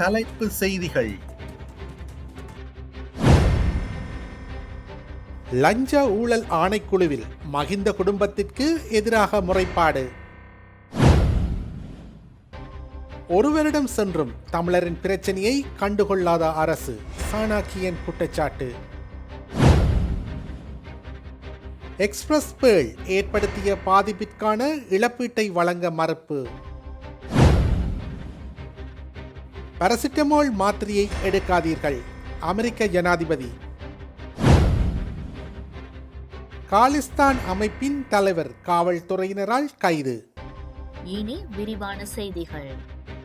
தலைப்பு செய்திகள். லஞ்ச ஊழல் ஆணைக்குழுவில் மகிந்த குடும்பத்திற்கு எதிராக முறைப்பாடு. ஒருவரிடம் சென்றும் தமிழரின் பிரச்சனையை கண்டுகொள்ளாத அரசு சாணாக்கியன் குற்றச்சாட்டு. எக்ஸ்பிரஸ் பேர்ல் ஏற்படுத்திய பாதிப்பிற்கான இழப்பீட்டை வழங்க மறுப்பு. பாராசிட்டமால் மாத்திரையை எடுக்காதீர்கள். அமெரிக்க ஜனாதிபதி. காலிஸ்தான் அமைப்பின் தலைவர் காவல்துறையினரால் கைது. இனி விரிவான செய்திகள்.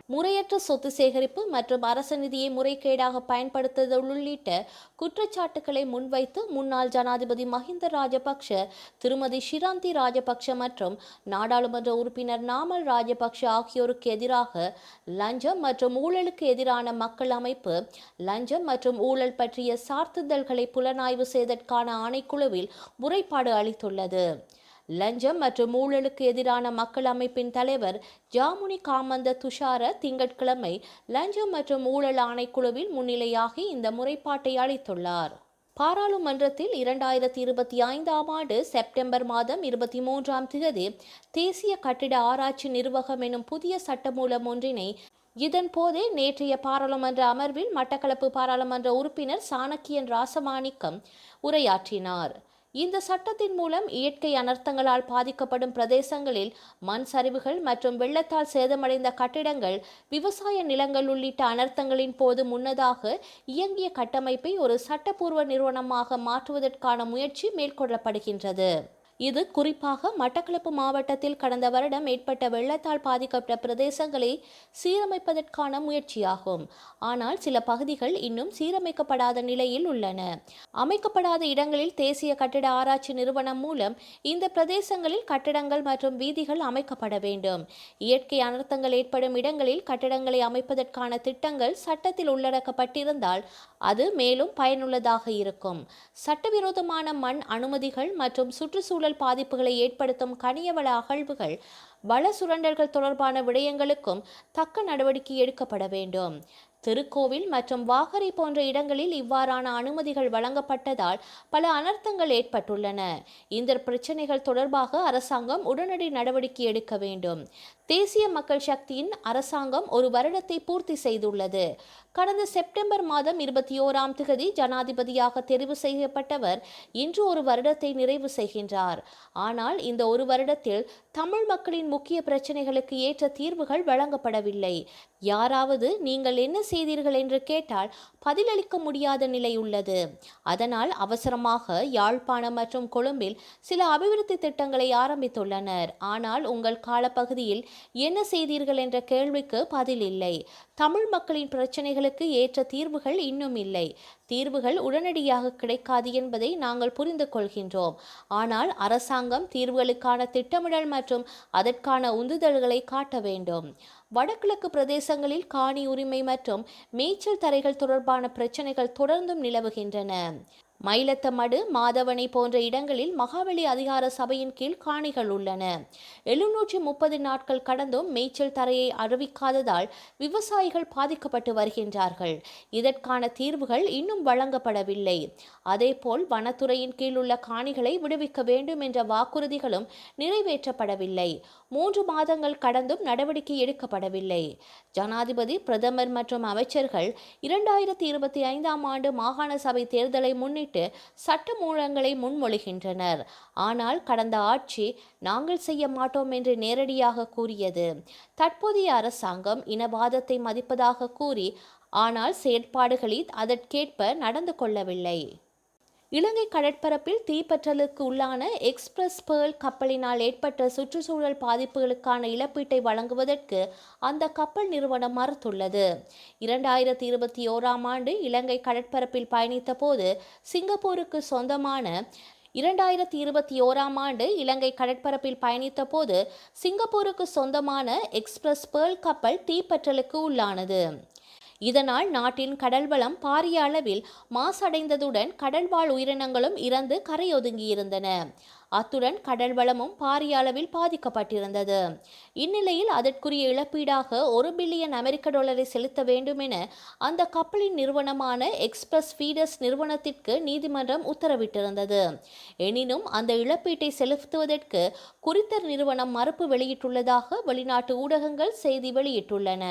முறையற்ற சொத்து சேகரிப்பு மற்றும் அரச நிதியை முறைகேடாக பயன்படுத்துதல் உள்ளிட்ட குற்றச்சாட்டுகளை முன்வைத்து முன்னாள் ஜனாதிபதி மஹிந்த ராஜபக்ஷ திருமதி ஷிராந்தி ராஜபக்ஷ மற்றும் நாடாளுமன்ற உறுப்பினர் நாமல் ராஜபக்ஷ ஆகியோருக்கு எதிராக லஞ்சம் மற்றும் ஊழலுக்கு எதிரான மக்கள் அமைப்பு லஞ்சம் மற்றும் ஊழல் பற்றிய சார்த்துதல்களை புலனாய்வு செய்ததற்கான ஆணைக்குழுவில் முறைப்பாடு அளித்துள்ளது. லஞ்சம் மற்றும் ஊழலுக்கு எதிரான மக்கள் அமைப்பின் தலைவர் ஜாமுனி காமந்த துஷார திங்கட்கிழமை லஞ்சம் மற்றும் ஊழல் ஆணைக்குழுவில் முன்னிலையாகி இந்த முறைப்பாட்டை அளித்துள்ளார். பாராளுமன்றத்தில் இரண்டாயிரத்தி இருபத்தி ஐந்தாம் ஆண்டு செப்டம்பர் மாதம் இருபத்தி மூன்றாம் தேதி தேசிய கட்டிட ஆராய்ச்சி நிர்வாகம் எனும் புதிய சட்டமூலம் ஒன்றினை இதன் போதே நேற்றைய பாராளுமன்ற அமர்வில் மட்டக்களப்பு பாராளுமன்ற உறுப்பினர் சாணக்கியன் ராசமாணிக்கம் உரையாற்றினார். இந்த சட்டத்தின் மூலம் இயற்கை அனர்த்தங்களால் பாதிக்கப்படும் பிரதேசங்களில் மண் சரிவுகள் மற்றும் வெள்ளத்தால் சேதமடைந்த கட்டிடங்கள் விவசாய நிலங்கள் உள்ளிட்ட அனர்த்தங்களின் போது முன்னதாக இயங்கிய கட்டமைப்பை ஒரு சட்டப்பூர்வ நிறுவனமாக மாற்றுவதற்கான முயற்சி மேற்கொள்ளப்படுகின்றது. இது குறிப்பாக மட்டக்களப்பு மாவட்டத்தில் கடந்த வருடம் ஏற்பட்ட வெள்ளத்தால் பாதிக்கப்பட்ட பிரதேசங்களை சீரமைப்பதற்கான முயற்சியாகும். ஆனால் சில பகுதிகள் இன்னும் சீரமைக்கப்படாத நிலையில் உள்ளன. அமைக்கப்படாத இடங்களில் தேசிய கட்டிட ஆராய்ச்சி நிறுவனம் மூலம் இந்த பிரதேசங்களில் கட்டிடங்கள் மற்றும் வீதிகள் அமைக்கப்பட வேண்டும். இயற்கை அனர்த்தங்கள் ஏற்படும் இடங்களில் கட்டிடங்களை அமைப்பதற்கான திட்டங்கள் சட்டத்தில் உள்ளடக்கப்பட்டிருந்தால் அது மேலும் பயனுள்ளதாக இருக்கும். சட்டவிரோதமான மண் அனுமதிகள் மற்றும் சுற்றுச்சூழல் சூழல் பாதிப்புகளை ஏற்படுத்தும் கனியவள அகழ்வுகள் வள சுரண்டல்கள் தொடர்பான விடயங்களுக்கும் தக்க நடவடிக்கை எடுக்கப்பட வேண்டும். திருக்கோவில் மற்றும் வாகரை போன்ற இடங்களில் இவ்வாறான அனுமதிகள் வழங்கப்பட்டதால் பல அனர்த்தங்கள் ஏற்பட்டுள்ளன. இந்த பிரச்சினைகள் தொடர்பாக அரசாங்கம் உடனடி நடவடிக்கை எடுக்க வேண்டும். தேசிய மக்கள் சக்தியின் அரசாங்கம் ஒரு வருடத்தை பூர்த்தி செய்துள்ளது. கடந்த செப்டம்பர் மாதம் இருபத்தி ஓராம் திகதி ஜனாதிபதியாக தெரிவு செய்யப்பட்டவர் இன்று ஒரு வருடத்தை நிறைவு செய்கின்றார். ஆனால் இந்த ஒரு வருடத்தில் தமிழ் மக்களின் முக்கிய பிரச்சனைகளுக்கு ஏற்ற தீர்வுகள் வழங்கப்படவில்லை. யாராவது நீங்கள் என்ன செய்தீர்கள் என்று கேட்டால் பதிலளிக்க முடியாத நிலை உள்ளது. அதனால் அவசரமாக யாழ்ப்பாணம் மற்றும் கொழும்பில் சில அபிவிருத்தி திட்டங்களை ஆரம்பித்துள்ளனர். ஆனால் உங்கள் காலப்பகுதியில் என்ன செய்தீர்கள் என்ற கேள்விக்கு பதில் இல்லை. தமிழ் மக்களின் பிரச்சனைகளுக்கு ஏற்ற தீர்வுகள் இன்னும் இல்லை. தீர்வுகள் உடனடியாக கிடைக்காது என்பதை நாங்கள் புரிந்து கொள்கின்றோம். ஆனால் அரசாங்கம் தீர்வுகளுக்கான திட்டமிடல் மற்றும் அதற்கான உந்துதல்களை காட்ட வேண்டும். வடகிழக்கு பிரதேசங்களில் காணி உரிமை மற்றும் மேய்ச்சல் தரைகள் தொடர்பான பிரச்சனைகள் தொடர்ந்தும் நிலவுகின்றன. மயிலத்தமடு மாதவனை போன்ற இடங்களில் மகாவலி அதிகார சபையின் கீழ் காணிகள் உள்ளன. எழுநூற்றி முப்பது நாட்கள் கடந்தும் மேய்ச்சல் தரையை அறிவிக்காததால் விவசாயிகள் பாதிக்கப்பட்டு வருகின்றார்கள். இதற்கான தீர்வுகள் இன்னும் வழங்கப்படவில்லை. அதேபோல் வனத்துறையின் கீழ் உள்ள காணிகளை விடுவிக்க வேண்டும் என்ற வாக்குறுதிகளும் நிறைவேற்றப்படவில்லை. மூன்று மாதங்கள் கடந்தும் நடவடிக்கை எடுக்கப்படவில்லை. ஜனாதிபதி பிரதமர் மற்றும் அமைச்சர்கள் இரண்டாயிரத்தி இருபத்தி ஐந்தாம் ஆண்டு மாகாண சபை தேர்தலை முன்னிட்டு சட்ட மூலங்களை முன்மொழிகின்றனர். ஆனால் கடந்த ஆட்சி நாங்கள் செய்ய மாட்டோம் என்று நேரடியாக கூறியது. தற்போதைய அரசாங்கம் இனவாதத்தை மதிப்பதாக கூறி ஆனால் செயற்பாடுகளில் அதற்கேற்ப நடந்து கொள்ளவில்லை. இலங்கை கடற்பரப்பில் தீப்பற்றலுக்கு உள்ளான எக்ஸ்பிரஸ் பேர்ல் கப்பலினால் ஏற்பட்ட சுற்றுச்சூழல் பாதிப்புகளுக்கான இழப்பீட்டை வழங்குவதற்கு அந்த கப்பல் நிறுவனம் மறுத்துள்ளது. இரண்டாயிரத்தி இருபத்தி ஓராம் ஆண்டு இலங்கை கடற்பரப்பில் பயணித்த போது சிங்கப்பூருக்கு சொந்தமான இரண்டாயிரத்தி இருபத்தி ஓராம் ஆண்டு இலங்கை கடற்பரப்பில் பயணித்த போது சிங்கப்பூருக்கு சொந்தமான எக்ஸ்பிரஸ் பேர்ல் கப்பல் தீப்பற்றலுக்கு உள்ளானது. இதனால் நாட்டின் கடல்வளம் பாரிய அளவில் மாசடைந்ததுடன் கடல்வாழ் உயிரினங்களும் இறந்து கரையொதுங்கியிருந்தன. அத்துடன் கடல் வளமும் பாரிய அளவில் பாதிக்கப்பட்டிருந்தது. இந்நிலையில் அதற்குரிய இழப்பீடாக ஒரு பில்லியன் அமெரிக்க டாலரை செலுத்த வேண்டும் என அந்த கப்பலின் நிறுவனமான எக்ஸ்பிரஸ் ஃபீடர்ஸ் நிறுவனத்திற்கு நீதிமன்றம் உத்தரவிட்டிருந்தது. எனினும் அந்த இழப்பீட்டை செலுத்துவதற்கு குறித்த நிறுவனம் மறுப்பு வெளியிட்டுள்ளதாக வெளிநாட்டு ஊடகங்கள் செய்தி வெளியிட்டுள்ளன.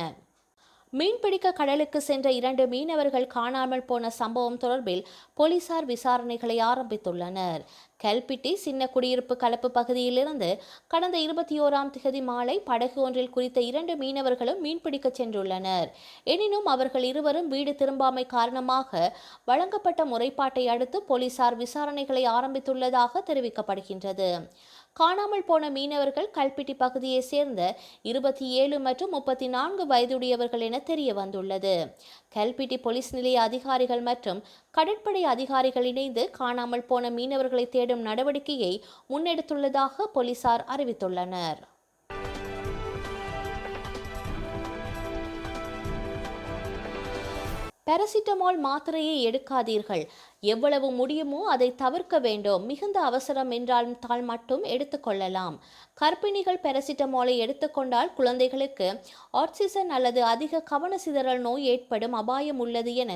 மீன்பிடிக்க கடலுக்கு சென்ற இரண்டு மீனவர்கள் காணாமல் போன சம்பவம் தொடர்பில் போலீசார் விசாரணைகளை ஆரம்பித்துள்ளனர். கல்பிட்டி சின்ன குடியிருப்பு கலப்பு பகுதியிலிருந்து கடந்த இருபத்தி ஓராம் திகதி மாலை படகு ஒன்றில் குறித்த இரண்டு மீனவர்களும் மீன்பிடிக்க சென்றுள்ளனர். எனினும் அவர்கள் இருவரும் வீடு திரும்பாமை காரணமாக வழங்கப்பட்ட முறைப்பாட்டை அடுத்து போலீசார் விசாரணைகளை ஆரம்பித்துள்ளதாக தெரிவிக்கப்படுகின்றது. காணாமல் போன மீனவர்கள் கல்பிட்டி பகுதியை சேர்ந்த இருபத்தி ஏழு மற்றும் முப்பத்தி நான்கு வயதுடையவர்கள் என தெரிய வந்துள்ளது. கல்பிட்டி போலீஸ் நிலைய அதிகாரிகள் மற்றும் கடற்படை அதிகாரிகள் இணைந்து காணாமல் போன மீனவர்களை தேடும் நடவடிக்கையை முன்னெடுத்துள்ளதாக போலீசார் அறிவித்துள்ளனர். பாராசிட்டமால் மாத்திரையை எடுக்காதீர்கள். எவ்வளவு முடியுமோ அதை தவிர்க்க வேண்டும். மிகுந்த அவசரம் என்றால் தால் மட்டும் எடுத்துக்கொள்ளலாம் கர்ப்பிணிகள் பாராசிட்டமாலை எடுத்துக்கொண்டால் குழந்தைகளுக்கு ஆக்சிஜன் அல்லது அதிக கவன சிதறல் நோய் ஏற்படும் அபாயம் உள்ளது என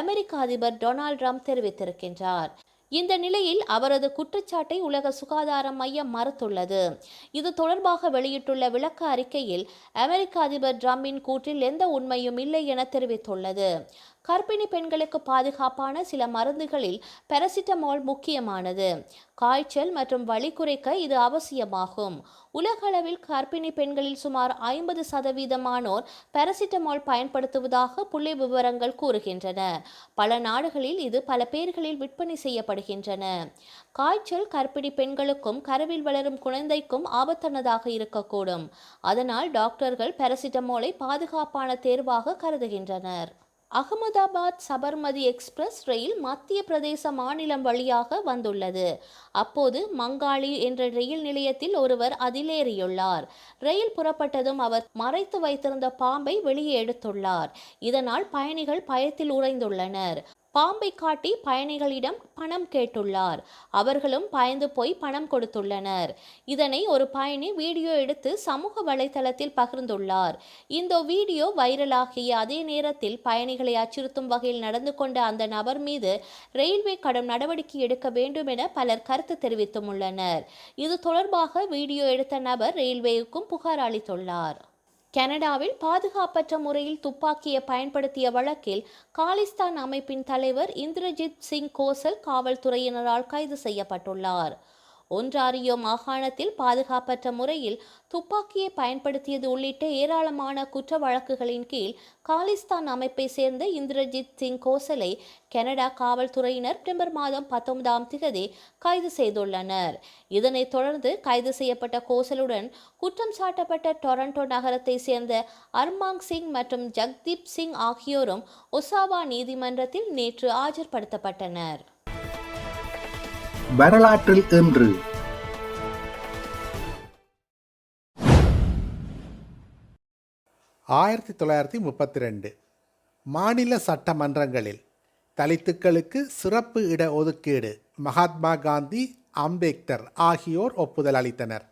அமெரிக்க அதிபர் டொனால்ட் ட்ரம்ப் தெரிவித்திருக்கின்றார். இந்த நிலையில் அவரது குற்றச்சாட்டை உலக சுகாதார மையம் மறுத்துள்ளது. இது தொடர்பாக வெளியிட்டுள்ள விளக்க அறிக்கையில் அமெரிக்க அதிபர் டிரம்பின் கூற்றில் எந்த உண்மையும் இல்லை என தெரிவித்துள்ளது. கர்ப்பிணி பெண்களுக்கு பாதுகாப்பான சில மருந்துகளில் பெரசிட்டமால் முக்கியமானது. காய்ச்சல் மற்றும் வலி குறைக்க இது அவசியமாகும். உலகளவில் கர்ப்பிணி பெண்களில் சுமார் ஐம்பது சதவீதமானோர் பெரசிட்டமால் பயன்படுத்துவதாக புள்ளி விவரங்கள் கூறுகின்றன. பல நாடுகளில் இது பல பேர்களில் விற்பனை செய்யப்படுகின்றன. காய்ச்சல் கர்ப்பிணி பெண்களுக்கும் கருவில் வளரும் குழந்தைக்கும் ஆபத்தானதாக இருக்கக்கூடும். அதனால் டாக்டர்கள் பெரசிட்டமோலை பாதுகாப்பான தேர்வாக கருதுகின்றனர். அகமதாபாத் சபர்மதி எக்ஸ்பிரஸ் ரயில் மத்திய பிரதேச மாநிலம் வழியாக வந்துள்ளது. அப்போது மங்காளி என்ற ரயில் நிலையத்தில் ஒருவர் அதிலேறியுள்ளார். ரயில் புறப்பட்டதும் அவர் மறைத்து வைத்திருந்த பாம்பை வெளியே எடுத்துள்ளார். இதனால் பயணிகள் பயத்தில் உறைந்துள்ளனர். பாம்பை காட்டி பயணிகளிடம் பணம் கேட்டுள்ளார். அவர்களும் பயந்து போய் பணம் கொடுத்துள்ளனர். இதனை ஒரு பயணி வீடியோ எடுத்து சமூக வலைதளத்தில் பகிர்ந்துள்ளார். இந்த வீடியோ வைரலாகிய அதே நேரத்தில் பயணிகளை அச்சுறுத்தும் வகையில் நடந்து கொண்ட அந்த நபர் மீது ரயில்வே கடும் நடவடிக்கை எடுக்க வேண்டும் என பலர் கருத்து தெரிவித்தும் உள்ளனர். இது தொடர்பாக வீடியோ எடுத்த நபர் ரயில்வேவுக்கும் புகார் அளித்துள்ளார். கனடாவில் பாதுகாப்பற்ற முறையில் துப்பாக்கியை பயன்படுத்திய வழக்கில் காலிஸ்தான் அமைப்பின் தலைவர் இந்திரஜித் சிங் கோசல் காவல்துறையினரால் கைது செய்யப்பட்டுள்ளார். ஒன்றாரியோ மாகாணத்தில் பாதுகாப்பற்ற முறையில் துப்பாக்கியை பயன்படுத்தியது உள்ளிட்ட ஏராளமான குற்ற வழக்குகளின் கீழ் காலிஸ்தான் அமைப்பை சேர்ந்த இந்திரஜித் சிங் கோசலை கனடா காவல்துறையினர் செப்டம்பர் மாதம் பத்தொன்பதாம் திகதி கைது செய்துள்ளனர். இதனைத் தொடர்ந்து கைது செய்யப்பட்ட கோசலுடன் குற்றம் சாட்டப்பட்ட டொரண்டோ நகரத்தை சேர்ந்த அர்மாங் சிங் மற்றும் ஜக்தீப் சிங் ஆகியோரும் ஒசாவா நீதிமன்றத்தில் நேற்று ஆஜர்படுத்தப்பட்டனர். வரலாற்றில் இன்று. ஆயிரத்தி தொள்ளாயிரத்தி முப்பத்தி ரெண்டு மாநில சட்டமன்றங்களில் தலித்துக்களுக்கு சிறப்பு இட ஒதுக்கீடு மகாத்மா காந்தி அம்பேத்கர் ஆகியோர் ஒப்புதல் அளித்தனர்.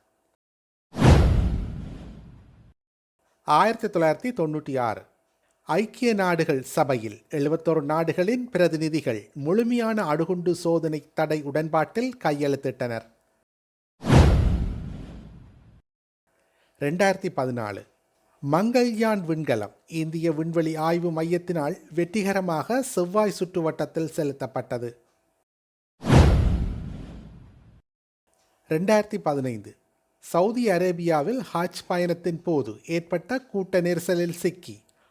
ஆயிரத்தி தொள்ளாயிரத்தி தொண்ணூற்றி ஆறு. ஐக்கிய நாடுகள் சபையில் எழுபத்தொரு நாடுகளின் பிரதிநிதிகள் முழுமையான அணுகுண்டு சோதனை தடை உடன்பாட்டில் கையெழுத்திட்டனர். ரெண்டாயிரத்தி பதினாலு. மங்கள்யான் விண்கலம் இந்திய விண்வெளி ஆய்வு மையத்தினால் வெற்றிகரமாக செவ்வாய் சுற்றுவட்டத்தில் செலுத்தப்பட்டது. ரெண்டாயிரத்தி பதினைந்து. சவுதி அரேபியாவில் ஹாஜ் பயணத்தின் போது ஏற்பட்ட கூட்ட நெரிசலில் சிக்கி.